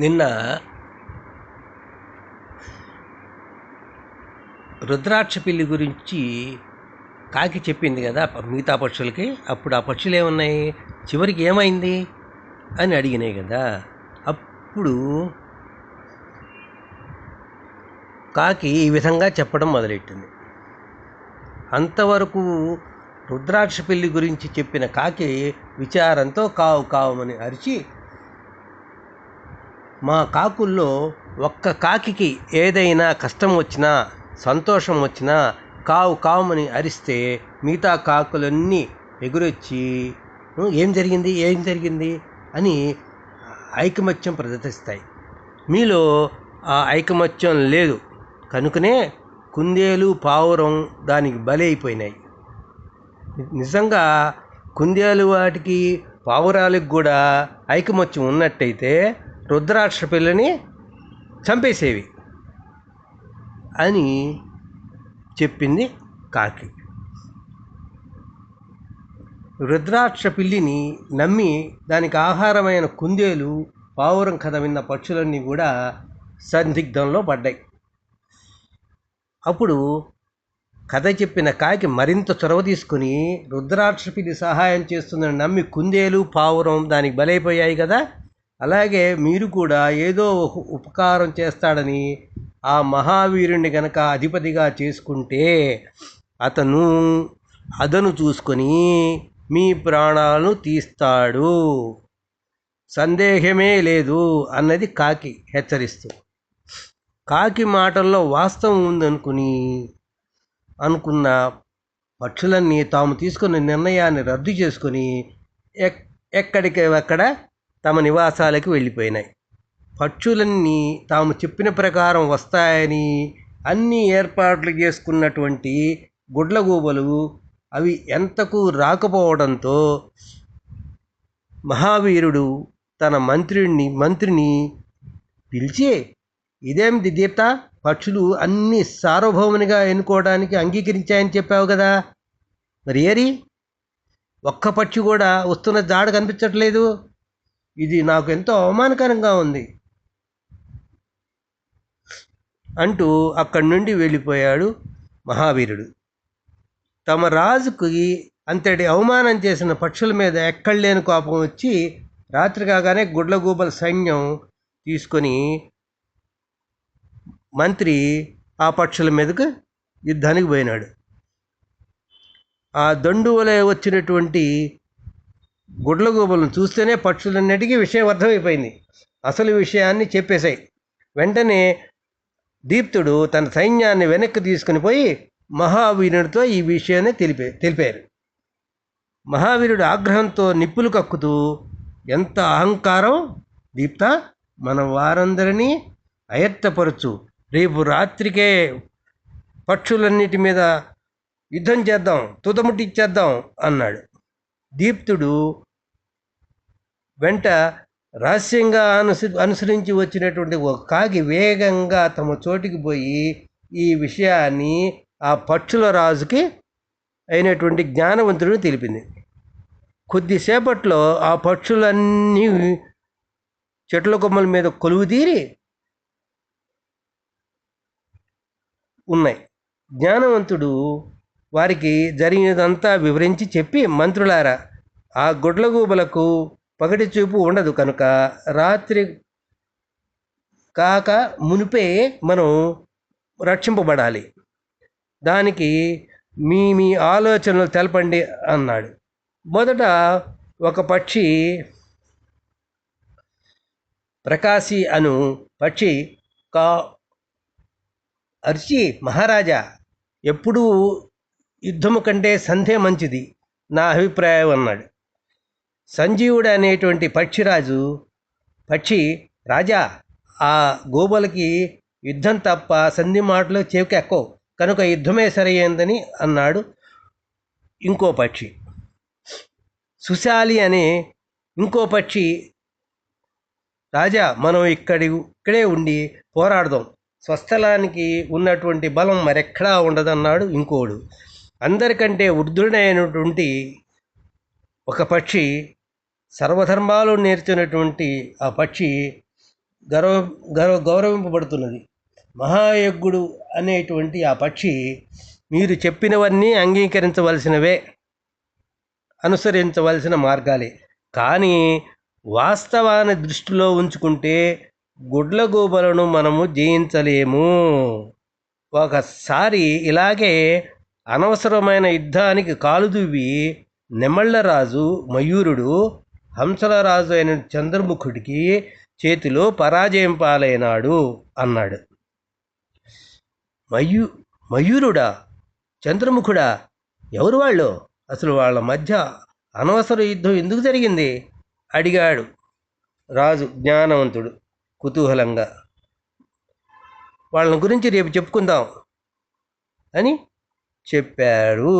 నిన్న రుద్రాక్ష పిల్లి గురించి కాకి చెప్పింది కదా మిగతా పక్షులకి. అప్పుడు ఆ పక్షులు ఏమున్నాయి? చివరికి ఏమైంది? అని అడిగినాయి కదా. అప్పుడు కాకి ఈ విధంగా చెప్పడం మొదలెట్టింది. అంతవరకు రుద్రాక్ష పిల్లి గురించి చెప్పిన కాకి విచారంతో కావు కావమని అరిచి మా కాకుల్లో ఒక్క కాకికి ఏదైనా కష్టం వచ్చినా సంతోషం వచ్చినా కావు కావమని అరిస్తే మిగతా కాకులన్నీ ఎగురొచ్చి ఏం జరిగింది? ఏం జరిగింది? అని ఐకమత్యం ప్రదర్శిస్తాయి. మీలో ఆ ఐకమత్యం లేదు. కనుకనే కుందేలు పావురం దానికి బలైపోయినాయి నిజంగా కుందేలు వాటికి పావురాలకు కూడా ఐకమత్యం ఉన్నట్టయితే రుద్రాక్ష పిల్లని చంపేసేవి అని చెప్పింది కాకి. రుద్రాక్ష పిల్లిని నమ్మి దానికి ఆహారమైన కుందేలు పావురం కథ విన్న పక్షులన్నీ కూడా సందిగ్ధంలో పడ్డాయి. అప్పుడు కథ చెప్పిన కాకి మరింత చొరవ తీసుకుని రుద్రాక్ష పిల్లి సహాయం చేస్తుందని నమ్మి కుందేలు పావురం దానికి బలైపోయాయి కదా. అలాగే మీరు కూడా ఏదో ఒక ఉపకారం చేస్తాడని ఆ మహావీరుణ్ణి గనక అధిపతిగా చేసుకుంటే అతను అదను చూసుకొని మీ ప్రాణాలను తీస్తాడు. సందేహమే లేదు అన్నది కాకి హెచ్చరిస్తూ. కాకి మాటల్లో వాస్తవం ఉందనుకుని అనుకున్న పక్షులన్నీ తాము తీసుకున్న నిర్ణయాన్ని రద్దు చేసుకొని ఎక్ ఎక్కడికి అక్కడ తమ నివాసాలకు వెళ్ళిపోయినాయి. పక్షులన్నీ తాము చెప్పిన ప్రకారం వస్తాయని అన్ని ఏర్పాట్లు చేసుకున్నటువంటి గుడ్లగూబలు అవి ఎంతకు రాకపోవడంతో మహావీరుడు తన మంత్రిని మంత్రిని పిలిచి ఇదేమిటి దీప్త పక్షులు అన్ని సార్వభౌమునిగా ఎన్నుకోవడానికి అంగీకరించాయని చెప్పావు కదా. మరి ఏరి? ఒక్క పక్షి కూడా వస్తున్న జాడ కనిపించట్లేదు. ఇది నాకు ఎంతో అవమానకరంగా ఉంది. అంటూ అక్కడి నుండి వెళ్ళిపోయాడు మహావీరుడు. తమ రాజుకి అంతటి అవమానం చేసిన పక్షుల మీద ఎక్కడలేని కోపం వచ్చి రాత్రి కాగానే గుడ్లగూబల సైన్యం తీసుకొని మంత్రి ఆ పక్షుల మీదకు యుద్ధానికి పోయినాడు. ఆ దండు వచ్చినటువంటి గుడ్లగూబలను చూస్తేనే పక్షులన్నిటికీ విషయం అర్థమైపోయింది. అసలు విషయాన్ని చెప్పేశాయి. వెంటనే దీప్తుడు తన సైన్యాన్ని వెనక్కి తీసుకుని పోయి మహావీరుడితో ఈ విషయాన్ని తెలిపే తెలిపారు. మహావీరుడు ఆగ్రహంతో నిప్పులు కక్కుతూ ఎంత అహంకారం! దీప్త మన వారందరినీ అయత్తపరచు. రేపు రాత్రికే పక్షులన్నిటి మీద యుద్ధం చేద్దాం తుదముట్టిచ్చేద్దాం అన్నాడు. దీప్తుడు వెంట రహస్యంగా అనుసరి అనుసరించి వచ్చినటువంటి ఒక కాకి వేగంగా తమ చోటికి పోయి ఈ విషయాన్ని ఆ పక్షుల రాజుకి అయినటువంటి జ్ఞానవంతుడిని తెలిపింది. కొద్దిసేపట్లో ఆ పక్షులన్నీ చెట్ల కొమ్మల మీద కొలువు తీరి ఉన్నాయి. జ్ఞానవంతుడు వారికి జరిగినదంతా వివరించి చెప్పి మంత్రులారా ఆ గుడ్లగూబలకు పగటి చూపు ఉండదు కనుక రాత్రి కాక మునిపే మనం రక్షింపబడాలి. దానికి మీ మీ ఆలోచనలు తెలపండి అన్నాడు. మొదట ఒక పక్షి ప్రకాశి అను పక్షి కా అరిచి మహారాజా ఎప్పుడూ యుద్ధము కంటే సంధే మంచిది నా అభిప్రాయం అన్నాడు. సంజీవుడు అనేటువంటి పక్షిరాజు పక్షి రాజా ఆ గోబలకి యుద్ధం తప్ప సంధి మాటలు చెవికెక్కవు కనుక యుద్ధమే సరైందని అన్నాడు ఇంకో పక్షి. సుశాలి అనే ఇంకో పక్షి రాజా మనం ఇక్కడి ఇక్కడే ఉండి పోరాడదాం. స్వస్థలానికి ఉన్నటువంటి బలం మరెక్కడా ఉండదన్నాడు ఇంకోడు. అందరికంటే వృద్ధుడైనటువంటి ఒక పక్షి సర్వధర్మాలు నేర్చినటువంటి ఆ పక్షి గౌరవ గౌరవ గౌరవింపబడుతున్నది. మహాయజ్ఞుడు అనేటువంటి ఆ పక్షి మీరు చెప్పినవన్నీ అంగీకరించవలసినవే అనుసరించవలసిన మార్గాలే. కానీ వాస్తవాన్ని దృష్టిలో ఉంచుకుంటే గుడ్లగూబలను మనము జయించలేము. ఒకసారి ఇలాగే అనవసరమైన యుద్ధానికి కాలుదువ్వి నెమళ్ళరాజు మయూరుడు హంసల రాజు అయిన చంద్రముఖుడికి చేతిలో పరాజయం పాలైనాడు అన్నాడు. మయూ మయూరుడా? చంద్రముఖుడా? ఎవరు వాళ్ళు? అసలు వాళ్ళ మధ్య అనవసర యుద్ధం ఎందుకు జరిగింది? అడిగాడు రాజు జ్ఞానవంతుడు కుతూహలంగా. వాళ్ళని గురించి రేపు చెప్పుకుందాం అని చెప్పారు